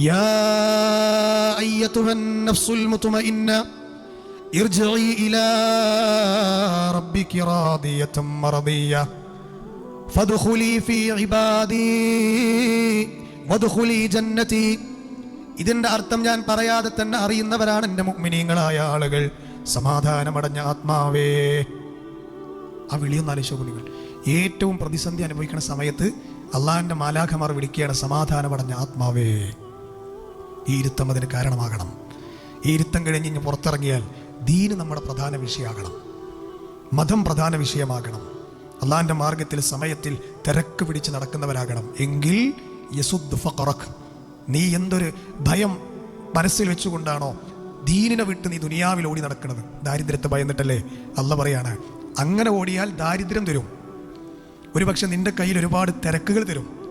يا أيتها النفس المطمئنة ارجعي إلى ربك راضية مرضية فادخلي في عبادي വധുഹുലി ജന്നതി ഇതിന്റെ അർത്ഥം ഞാൻ പറയാതെ തന്നെ അറിയുന്നവരാണ് എൻ്റെ മുഗ്മിനീങ്ങളായ ആളുകൾ സമാധാനമടഞ്ഞ ആത്മാവേ ആ വിളിയൊന്ന് ആലോചിച്ചു നിങ്ങൾ ഏറ്റവും പ്രതിസന്ധി അനുഭവിക്കുന്ന സമയത്ത് അള്ളാഹിൻ്റെ മാലാഖമാർ വിളിക്കുകയാണ് സമാധാനമടഞ്ഞ ആത്മാവേ ഈ ഇരുത്തം അതിന് കാരണമാകണം. ഈ ഇരുത്തം കഴിഞ്ഞ് ഇനി പുറത്തിറങ്ങിയാൽ ദീന് നമ്മുടെ പ്രധാന വിഷയമാകണം. മതം പ്രധാന വിഷയമാകണം. അള്ളാഹിന്റെ മാർഗത്തിൽ സമയത്തിൽ തിരക്ക് പിടിച്ച് നടക്കുന്നവരാകണം. എങ്കിൽ യസുദ് ഫഖറഖ് നീ എന്തൊരു ഭയം മനസ്സിൽ വെച്ചുകൊണ്ടാണോ ദീനിനെ വിട്ട് നീ ദുനിയാവിൽ ഓടി നടക്കുന്നത്? ദാരിദ്ര്യത്തെ ഭയന്നിട്ടല്ലേ? അല്ല പറയാണ് അങ്ങനെ ഓടിയാൽ ദാരിദ്ര്യം തരും. ഒരുപക്ഷെ നിന്റെ കയ്യിൽ ഒരുപാട് തിരക്കുകൾ തരും.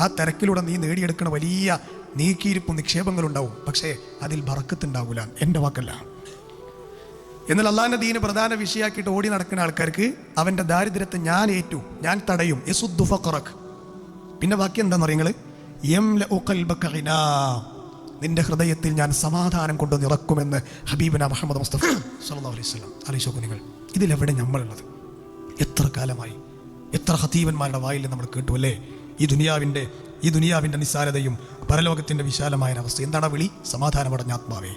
ആ തിരക്കിലൂടെ നീ നേടിയെടുക്കുന്ന വലിയ നീക്കിയിരിപ്പും നിക്ഷേപങ്ങളുണ്ടാവും. പക്ഷേ അതിൽ ബറക്കത്തുണ്ടാവില്ല എന്റെ വാക്കല്ല. എന്നാൽ അള്ളാഹിന്റെ ദീന് പ്രധാന വിഷയമാക്കിയിട്ട് ഓടി നടക്കുന്ന ആൾക്കാർക്ക് അവന്റെ ദാരിദ്ര്യത്തെ ഞാൻ ഏറ്റു ഞാൻ തടയും. യസുദ് ഫഖറഖ്. പിന്നെ ബാക്കി എന്താണെന്ന് അറിയങ്ങൾ യംലഉ ഖൽബക ഗിനാ. നിന്റെ ഹൃദയത്തിൽ ഞാൻ സമാധാനം കൊണ്ട് നിറക്കുമെന്ന് ഹബീബന മുഹമ്മദ് മുസ്തഫ സല്ലാ അലൈഹി വസല്ലം ആലോചിച്ചു നിങ്ങൾ. ഇതിലെവിടെ നമ്മളുള്ളത്? എത്ര കാലമായി? എത്ര ഹതീവന്മാരുടെ വായിൽ നമ്മൾ കേട്ടു അല്ലേ? ഈ ദുനിയാവിന്റെ ഈ ദുനിയാവിന്റെ നിസ്സാരതയും പരലോകത്തിന്റെ വിശാലമായ അവസ്ഥ എന്താണ് വിളി? സമാധാനമടഞ്ഞ ആത്മാവേ.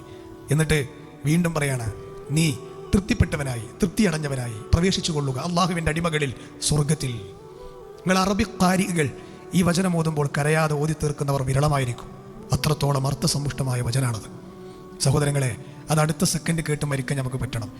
എന്നിട്ട് വീണ്ടും പറയാണ് നീ തൃപ്തിപ്പെട്ടവനായി തൃപ്തിയടഞ്ഞവനായി പ്രവേശിച്ചു കൊള്ളുക അള്ളാഹുവിന്റെ അടിമകളിൽ സ്വർഗത്തിൽ നിങ്ങൾ അറബിക്കാരികൾ ഈ വചനം ഓതുമ്പോൾ കരയാതെ ഓതി തീർക്കുന്നവർ വിരളമായിരിക്കും. അത്രത്തോളം അർത്ഥസമ്പുഷ്ടമായ വചനാണത്. സഹോദരങ്ങളെ അത് അടുത്ത സെക്കൻഡ് കേട്ട് മരിക്കാൻ നമുക്ക് പറ്റണം.